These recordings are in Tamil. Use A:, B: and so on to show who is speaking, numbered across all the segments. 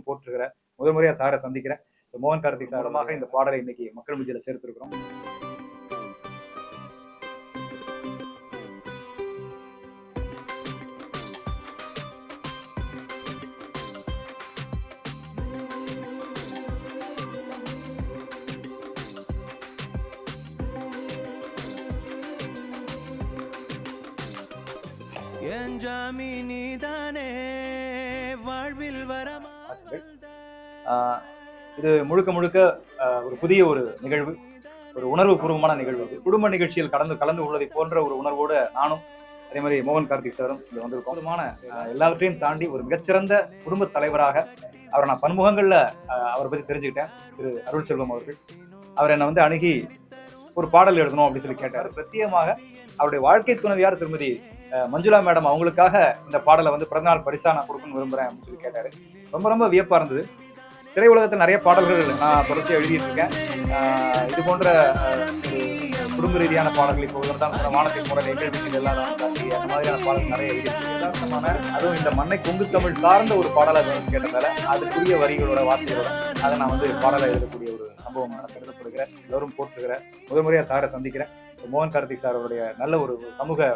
A: எல்லோரும் போற்றுகிற முதல் முறையா சாரை சந்திக்கிறேன். மோகன் கார்த்திக் சாரமாக இந்த பாடலை இன்னைக்கு மக்கள் மத்தியில சேர்த்திருக்கிறோம்.
B: என் ஜாமி நீதானே. வாழ்வில் வரமா
A: ஆஹ் இது முழுக்க முழுக்க ஒரு புதிய ஒரு நிகழ்வு ஒரு உணர்வு பூர்வமான நிகழ்வு இது. குடும்ப நிகழ்ச்சியில் கடந்து கலந்து கொள்வதை போன்ற ஒரு உணர்வோடு நானும் அதே மாதிரி மோகன் கார்த்திக் சாரும் வந்திருக்கோம். அதுமான ஆஹ் எல்லாவற்றையும் தாண்டி ஒரு மிகச்சிறந்த குடும்ப தலைவராக அவரை நான் பன்முகங்கள்ல அவரை பத்தி தெரிஞ்சுக்கிட்டேன். திரு அருள் செல்வம் அவர்கள். அவர் என்னை வந்து அணுகி ஒரு பாடல் எழுதணும் அப்படின்னு சொல்லி கேட்டார். பிரத்யேகமாக அவருடைய வாழ்க்கை துணைவியார் திருமதி மஞ்சுளா மேடம் அவங்களுக்காக இந்த பாடலை வந்து பிறந்தநாள் பரிசா நான் கொடுக்கணும்னு விரும்புறேன் அப்படின்னு சொல்லி கேட்டாரு. ரொம்ப ரொம்ப வியப்பா இருந்தது. திரையுலகத்தில் நிறைய பாடல்கள் நான் தொடர்ச்சியாக எழுதிட்டு இருக்கேன். இது போன்ற குடும்ப ரீதியான பாடல்கள் இப்போ தான். சொன்ன வானத்தை போட நிகழ்ச்சிகள் எல்லாம் அந்த மாதிரியான பாடல்கள் நிறைய எழுதியிருக்கேன் அதுவும் இந்த மண்ணை கொங்கு தமிழ் சார்ந்த ஒரு பாடலை கேட்டதால அதுக்குரிய வரிகளோட வார்த்தைகளோட அதை நான் வந்து பாடலை எழுதக்கூடிய ஒரு சம்பவம் கருதப்படுகிறேன். எல்லோரும் போட்டுருக்கிறேன் முதல் முறையாக சாரை சந்திக்கிறேன். மோகன் கார்த்திக் சார் அவருடைய நல்ல ஒரு சமூக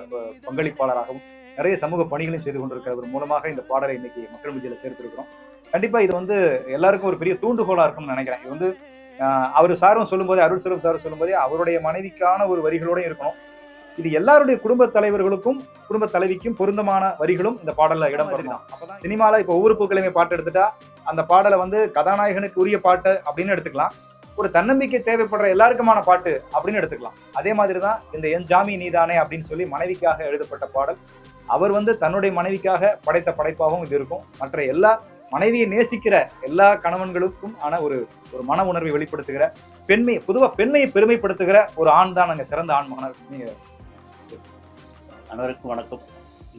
A: பங்களிப்பாளராகவும் நிறைய சமூக பணிகளையும் செய்து கொண்டிருக்கிறவர் மூலமாக இந்த பாடலை இன்னைக்கு மக்கள் மத்தியில் சேர்த்திருக்கிறோம். கண்டிப்பா இது வந்து எல்லாருக்கும் ஒரு பெரிய தூண்டுகோலா இருக்கும்னு நினைக்கிறேன். இது வந்து அவர் சாரும் சொல்லும்போதே அருள் செல்வம் சாரும் சொல்லும்போதே அவருடைய மனைவிக்கான ஒரு வரிகளோட இருக்கணும். இது எல்லாருடைய குடும்ப தலைவர்களுக்கும் குடும்ப தலைவிக்கும் பொருந்தமான வரிகளும் இந்த பாடல்ல இடம் பெறணும் சினிமால இப்ப ஒவ்வொரு பூக்களையுமே பாட்டு எடுத்துட்டா அந்த பாடலை வந்து கதாநாயகனுக்கு உரிய பாட்டு அப்படின்னு எடுத்துக்கலாம். ஒரு தன்னம்பிக்கை தேவைப்படுற எல்லாருக்குமான பாட்டு அப்படின்னு எடுத்துக்கலாம். அதே மாதிரி தான் இந்த என் ஜாமி நீதானே அப்படின்னு சொல்லி மனைவிக்காக எழுதப்பட்ட பாடல். அவர் வந்து தன்னுடைய மனைவிக்காக படைத்த படைப்பாகவும் இது இருக்கும். மற்ற எல்லா மனைவியை நேசிக்கிற எல்லா கணவன்களுக்கும் ஆன ஒரு ஒரு மன உணர்வை வெளிப்படுத்துகிற பெண்மை பொதுவாக பெண்மையை பெருமைப்படுத்துகிற ஒரு ஆண் தான் நாங்க சிறந்த ஆண் மகனாக நீங்கள்
C: அனைவருக்கும் வணக்கம்.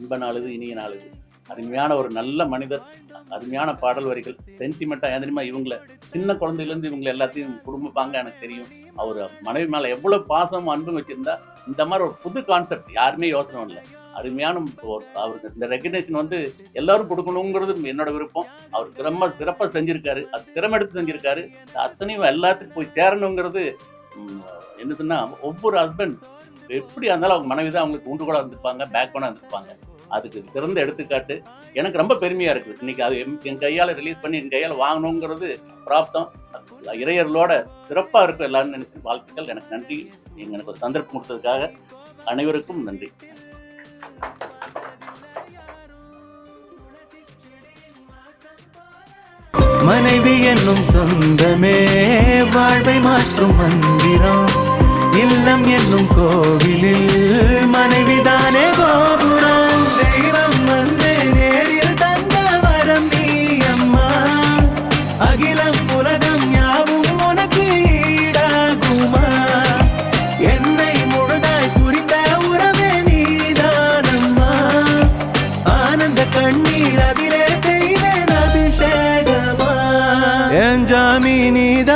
C: இன்ப நாளுது இனிய நாளுது. அருமையான ஒரு நல்ல மனிதர் அருமையான பாடல் வரிகள் சென்டிமெண்ட்டாக தெரியுமா இவங்களை சின்ன குழந்தையிலேருந்து இவங்களை எல்லாத்தையும் குடும்பப்பாங்க எனக்கு தெரியும். அவர் மனைவி மேலே எவ்வளோ பாசமும் அன்பும் வச்சிருந்தா இந்த மாதிரி ஒரு புது கான்செப்ட் யாருமே யோசனை இல்லை அருமையான அவருக்கு இந்த ரெக்கக்னேஷன் வந்து எல்லாரும் கொடுக்கணுங்கிறது என்னோட விருப்பம். அவர் திறம சிறப்பாக செஞ்சிருக்காரு. அது திறமெடுத்து செஞ்சிருக்காரு. அத்தனையும் எல்லாத்துக்கும் போய் சேரணுங்கிறது என்ன சொன்னால் ஒவ்வொரு ஹஸ்பண்ட் எப்படி இருந்தாலும் அவங்க மனைவி தான் அவங்களுக்கு ஊண்டுகோலாக இருந்திருப்பாங்க பேக் போனாக இருந்திருப்பாங்க அதுக்கு சிறந்த எடுத்துக்காட்டு எனக்கு ரொம்ப பெருமையா இருக்குது இன்னைக்கு அது என் கையால் ரிலீஸ் பண்ணி என் கையால் வாங்கணுங்கிறது பிராப்தம். இறையர்களோட சிறப்பாக இருக்கும் எல்லாரும் நினைச்சு வாழ்த்துக்கள். எனக்கு நன்றி. நீங்க எனக்கு ஒரு சந்தர்ப்பம் கொடுத்ததுக்காக அனைவருக்கும் நன்றி.
B: மனைவி என்னும் சொந்தமே வாழ்வை மாற்றும் மந்திரம். இல்லம் என்னும் கோவிலில் மனைவிதான் உலகம் யாவும் உனக்கு ஈடாகுமா? என்னை முழுதாய் புரிந்த உறவே நீதானம்மா? ஆனந்த கண்ணீர் அதிலே செய்வேன் அபிஷேகமா? என் ஜாமி நீதானே